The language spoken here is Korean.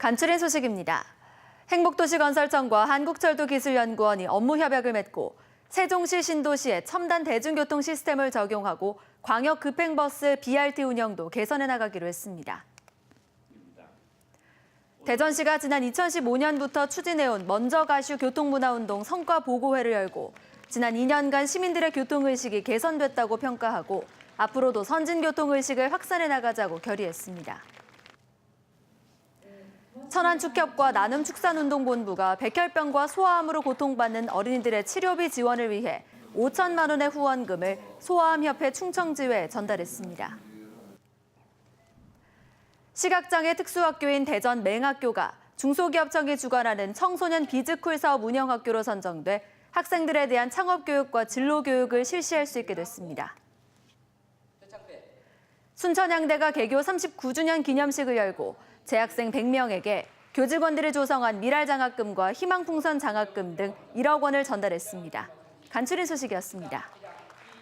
간추린 소식입니다. 행복도시건설청과 한국철도기술연구원이 업무 협약을 맺고 세종시 신도시에 첨단 대중교통 시스템을 적용하고 광역 급행버스 BRT 운영도 개선해 나가기로 했습니다. 대전시가 지난 2015년부터 추진해온 먼저 가슈 교통문화운동 성과 보고회를 열고 지난 2년간 시민들의 교통의식이 개선됐다고 평가하고 앞으로도 선진교통의식을 확산해 나가자고 결의했습니다. 천안축협과 나눔축산운동본부가 백혈병과 소아암으로 고통받는 어린이들의 치료비 지원을 위해 5천만 원의 후원금을 소아암협회 충청지회에 전달했습니다. 시각장애 특수학교인 대전 맹학교가 중소기업청이 주관하는 청소년 비즈쿨 사업 운영학교로 선정돼 학생들에 대한 창업교육과 진로교육을 실시할 수 있게 됐습니다. 순천향대가 개교 39주년 기념식을 열고 재학생 100명에게 교직원들이 조성한 미랄 장학금과 희망풍선 장학금 등 1억 원을 전달했습니다. 간추린 소식이었습니다.